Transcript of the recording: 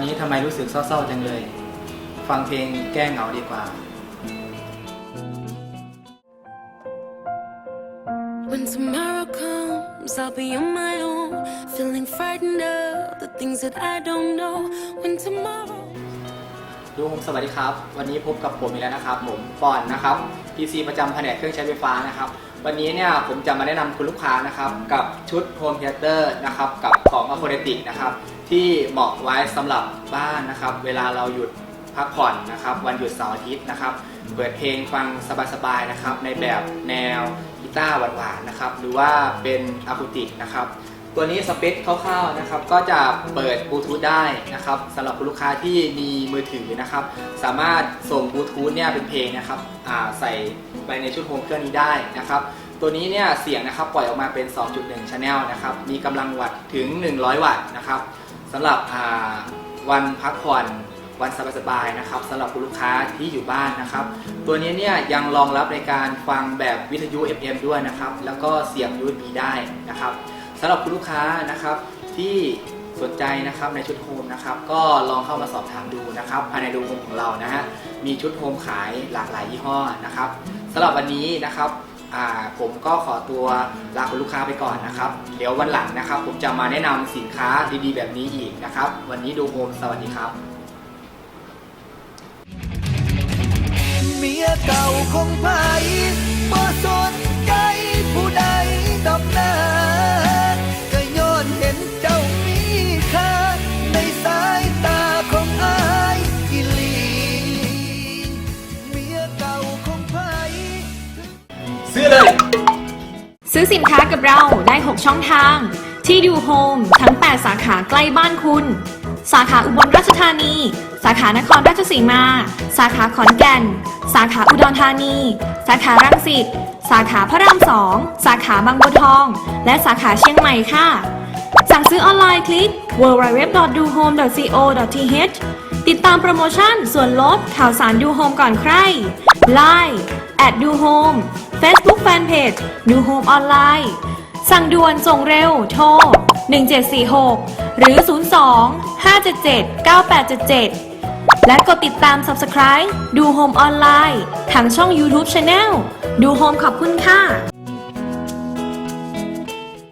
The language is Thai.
วันนี้ทำไมรู้สึกเศร้าๆจังเลย ฟังเพลงแก้เหงาดีกว่า When tomorrow comes, I'll be on my own, feeling frightened of the things that I don't know. When tomorrow ดูผมสวัสดีครับ วันนี้พบกับผมอีกแล้วนะครับ ผมปอนนะครับ PC ประจำแผนกเครื่องใช้ไฟฟ้านะครับ วันนี้เนี่ยผมจะมาแนะนำคุณลูกค้านะครับกับชุด Home Theater นะครับกับของ a c o r d i c นะครับที่เหมาะไว้สำหรับบ้านนะครับ เวลาเราหยุดพักผ่อนนะครับ วันหยุดเสาร์อาทิตย์นะครับ เปิดเพลงฟังสบายๆนะครับในแบบแนวกีตาร์หวานๆนะครับหรือว่าเป็นอะคูติกนะครับ ตัวนี้สเปคคร่าวๆนะครับก็จะเปิดบลูทูธได้นะครับสำหรับคุณลูกค้าที่มีมือถือนะครับ สามารถส่งบลูทูธเนี่ยเป็นเพลงนะครับใส่ไปในชุดโฮมเครื่องนี้ได้นะครับตัวนี้เนี่ยเสียงนะครับปล่อยออกมาเป็น 2.1 channel นะครับมีกำลังวัตต์ถึง 100 วัตต์นะครับสำหรับวันพักผ่อนวันสบายๆนะครับสำหรับคุณลูกค้าที่อยู่บ้านนะครับ ตัวนี้เนี่ยยังรองรับในการฟังแบบวิทยุ FM ด้วยนะครับ แล้วก็เสียบ USB ได้นะครับ สำหรับคุณลูกค้านะครับที่สนใจนะครับในชุดโฮมนะครับก็ลองเข้ามาสอบถามดูนะครับภายในดูโฮมของเรานะฮะมีชุดโฮมขายหลากหลายยี่ห้อนะครับสำหรับวันนี้นะครับผมก็ขอตัวลาคุณลูกค้าไปก่อนนะครับเดี๋ยววันหลังนะครับ ผมจะมาแนะนำสินค้าดีๆแบบนี้อีกนะครับ วันนี้ดูโฮมสวัสดีครับเมียเก่าคงไป มีค่าในสายตาของอายกิลีเมียเก่าคงไปซื้อเลย ซื้อสินค้ากับเราได้ 6 ช่องทาง ที่ดูโฮมทั้ง 8 สาขาใกล้บ้านคุณ สาขาอุบลราชธานี สาขานครราชสีมา สาขาขอนแก่น สาขาอุดรธานี สาขารังสิต สาขาพระรามสอง สาขาบางบัวทอง และสาขาเชียงใหม่ค่ะ สั่งซื้อออนไลน์คลิก www.duhome.co.th ติดตามโปรโมชั่นส่วนลดข่าวสารดูโฮมก่อนใคร Line at do home Facebook Fanpage ดูโฮมออนไลน์สั่งด่วนส่งเร็วโทร 1746 หรือ 02 577 9877 และกดติดตาม Subscribe ดูโฮมออนไลน์ทางช่อง YouTube Channel ดูโฮมขอบคุณค่ะ